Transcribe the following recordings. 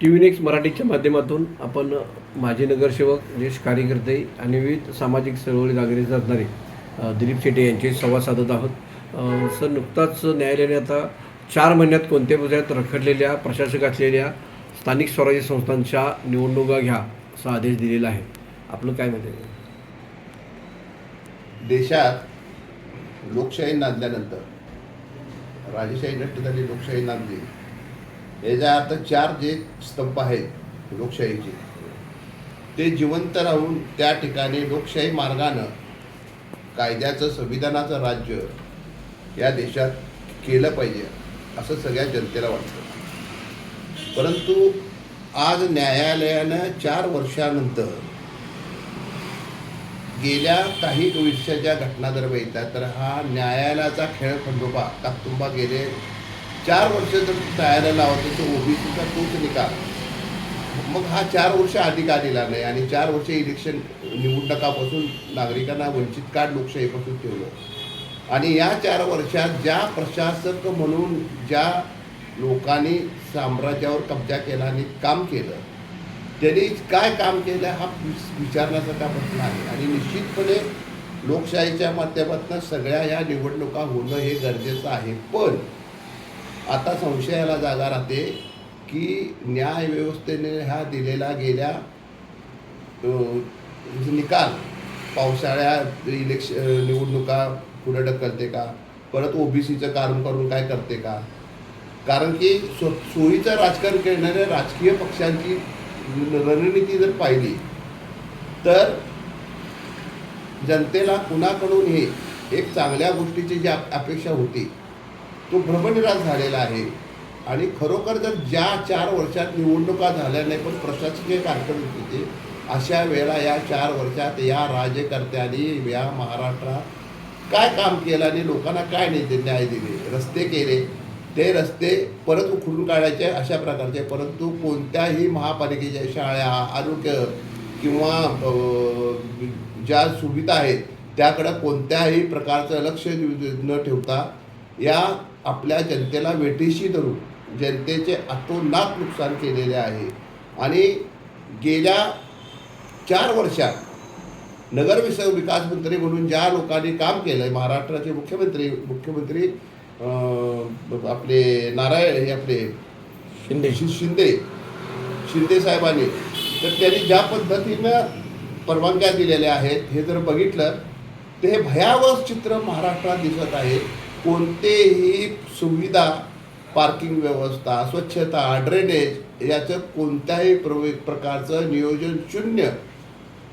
T V next मराठीच्या माध्यमातून आपण माजी नगरसेवक ज्येष्ठ कार्यकर्ते आणि विविध सामाजिक चळवळीत अग्रेसर असणारे दिलीप शेटे यांचे संवाद साधत आहोत. सर नुकताच न्यायालयाने आता चार महिन्यात कोणत्या मुद्द्यात रखडलेल्या प्रशासक असलेल्या स्थानिक स्वराज्य संस्थांच्या निवडणुका घ्या असा आदेश दिलेला आहे. आपलं काय मत आहे? देशात लोकशाही नांदल्यानंतर राजेशाही नष्ट झाली लोकशाही नांदली. याचा अर्थ चार जे स्तंभ आहेत लोकशाहीचे ते जिवंत राहून त्या ठिकाणी लोकशाही मार्गानं कायद्याचं संविधानाचं राज्य या देशात केलं पाहिजे असं सगळ्या जनतेला वाटतं. परंतु आज न्यायालयानं चार वर्षानंतर गेल्या काही वर्षाच्या घटना जर बघितल्या तर हा न्यायालयाचा खेळ खंडोबा काकतुंबा गेले चार वर्ष जर न्यायालय लावतो तर ओबीसीचा तोच निकाल. मग हा चार वर्ष अधिक आलेला नाही आणि चार वर्ष इलेक्शन निवडणुकापासून नागरिकांना वंचित काढ लोकशाहीपासून ठेवलं. आणि या चार वर्षात ज्या प्रशासक म्हणून ज्या लोकांनी साम्राज्यावर कब्जा केला आणि काम केलं त्यांनी काय काम केलं हा विचारण्यासारखा विचारण्याचा प्रश्न आहे. आणि निश्चितपणे लोकशाहीच्या माध्यमातून सगळ्या ह्या निवडणुका होणं हे गरजेचं आहे. पण आता संशयाला जागा राहते की न्यायव्यवस्थेने हा दिलेला गेल्या म्हणजे निकाल पावसाळ्यात इलेक्श निवडणुका पुढे ढकलते का? परत ओबीसीचं कारण करून काय करते का? कारण की सो सोयीचं राजकारण करणाऱ्या राजकीय पक्षांची रणनीती जर पाहिली तर जनतेला कुणाकडून हे एक चांगल्या गोष्टीची जी अपेक्षा होती तो भ्रमनिराश झालेला आहे. आणि खरोखर जर ज्या चार वर्षात निवडणुका झाल्या नाही पण प्रशासकीय कारकिर्दीचे अशा वेळा या चार वर्षात या राजकर्त्यांनी या महाराष्ट्रात काय काम केलं आणि लोकांना काय नाही न्याय दिले? रस्ते केले. ते रस्ते परत उखडून काढायचे अशा प्रकारचे. परंतु कोणत्याही महापालिकेच्या शाळा आरोग्य किंवा ज्या सुविधा आहेत त्याकडं कोणत्याही प्रकारचं लक्ष न ठेवता या आपल्या जनतेला वेठीशी धरून जनतेचे अतोनात नुकसान केलेले आहे. आणि गेल्या चार वर्षात नगर विस विकास मंत्री म्हणून ज्या लोकांनी काम केलं आहे महाराष्ट्राचे मुख्यमंत्री मुख्यमंत्री आपले नारायण हे आपले शिंदे. शिंदे शिंदे साहेबांनी तर त्यांनी ज्या पद्धतीनं परवानग्या दिलेल्या आहेत हे जर बघितलं तर हे भयावह चित्र महाराष्ट्रात दिसत आहे. कोणतेही सुविधा पार्किंग व्यवस्था स्वच्छता ड्रेनेज याचं कोणत्याही प्रवे प्रकारचं नियोजन शून्य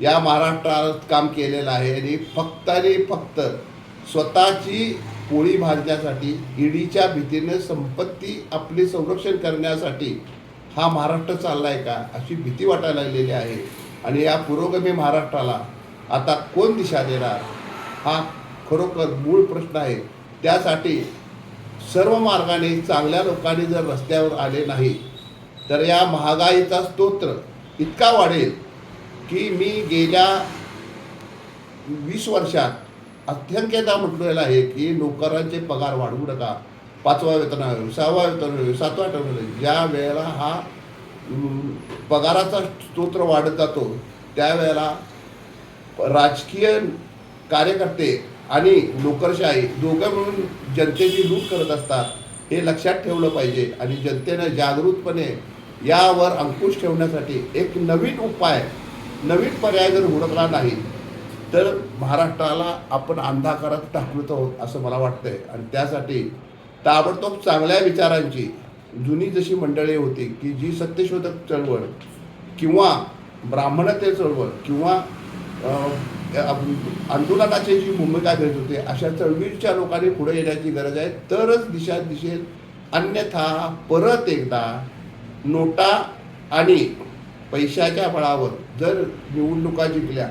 या महाराष्ट्रात काम केलेलं आहे. आणि फक्त आणि फक्त स्वतःची पोळी भाजण्यासाठी ईडीच्या भीतीनं संपत्ती आपली संरक्षण करण्यासाठी हा महाराष्ट्र चालला आहे का अशी भीती वाटायला लागलेली आहे. आणि या पुरोगामी महाराष्ट्राला आता कोण दिशा देणार हा खरोखर मूळ प्रश्न आहे. त्यासाठी सर्व मार्गाने चांगल्या लोकांनी जर रस्त्यावर आले नाही तर या महागाईचा स्तोत्र इतका वाढेल की मी गेल्या वीस वर्षात अत्यंक्यता म्हटलेलं आहे की नोकरांचे पगार वाढवू नका. पाचवा वेतन आयोग सहावा वेतन आयोग सातवा वेतन ज्या वेळेला हा पगाराचा स्तोत्र वाढत जातो त्यावेळेला राजकीय कार्यकर्ते आणि नोकरशाही दोघं मिळून जनतेची लूट करत असतात हे लक्षात ठेवलं पाहिजे. आणि जनतेनं जागृतपणे यावर अंकुश ठेवण्यासाठी एक नवीन उपाय नवीन पर्याय जर उरकला नाही तर महाराष्ट्राला आपण अंधाकारात टाकलो आहोत असं मला वाटतंय. आणि त्यासाठी ताबडतोब चांगल्या विचारांची जुनी जशी मंडळी होती की जी सत्यशोधक चळवळ किंवा ब्राह्मणते चळवळ किंवा आंदोलनाची जी भूमिका घेत होते अशा चळवळीच्या लोकांनी पुढे येण्याची गरज आहे. तरच दिशा दिसेल अन्यथा परत एकदा नोटा आणि पैशाच्या बळावर जर निवडणुका जिंकल्या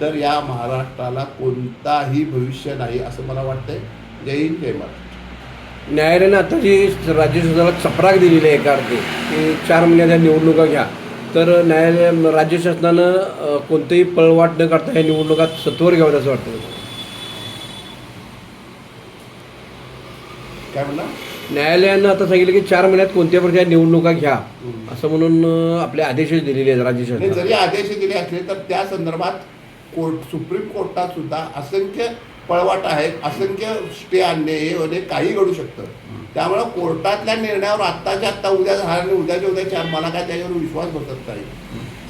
तर या महाराष्ट्राला कोणताही भविष्य नाही असं मला वाटतंय. जय हिंद जय महाराष्ट्र. न्यायालयानं आता जी राज्य शासनाला चपराक दिलेली आहे एका अर्थी की चार महिन्याच्या निवडणुका घ्या. तर न्यायालय राज्य शासनानं कोणतेही पळवाट न करता या निवडणुकात सत्वर घ्यावं असं वाटतं काय म्हणला? न्यायालयानं आता सांगितलं की चार महिन्यात कोणत्या प्रकारच्या निवडणुका घ्या. असं म्हणून आपले आदेशच दिलेले आहेत राज्य शासनाने जरी आदेश दिले असले तर त्या संदर्भात कोर्ट सुप्रीम कोर्टात सुद्धा असंख्य पळवाट आहेत असंख्य स्टे आणणे हे होणे काही घडू शकतं. त्यामुळं कोर्टातल्या निर्णयावर आत्ताच्या आत्ता उद्या झाल्याने आणि उद्याच्या उद्याच्या मला काय त्याच्यावर विश्वास बसत नाही.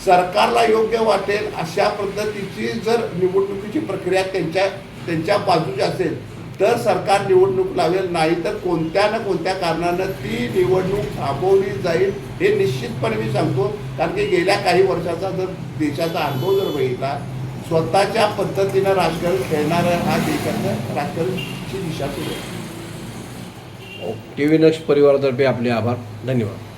सरकारला योग्य वाटेल अशा पद्धतीची जर निवडणुकीची प्रक्रिया त्यांच्या त्यांच्या बाजूची असेल तर सरकार निवडणूक लावेल नाही तर कोणत्या ना कोणत्या कारणानं ती निवडणूक थांबवली जाईल हे निश्चितपणे मी सांगतो. कारण की गेल्या काही वर्षाचा जर देशाचा अनुभव जर बघितला स्वतःच्या पद्धतीनं राजकारण खेळणाऱ्या हा देशाच्या राजकारणची दिशा सुरू आहे टी व्ही नक्ष परिवारातर्फे आपले आभार. धन्यवाद.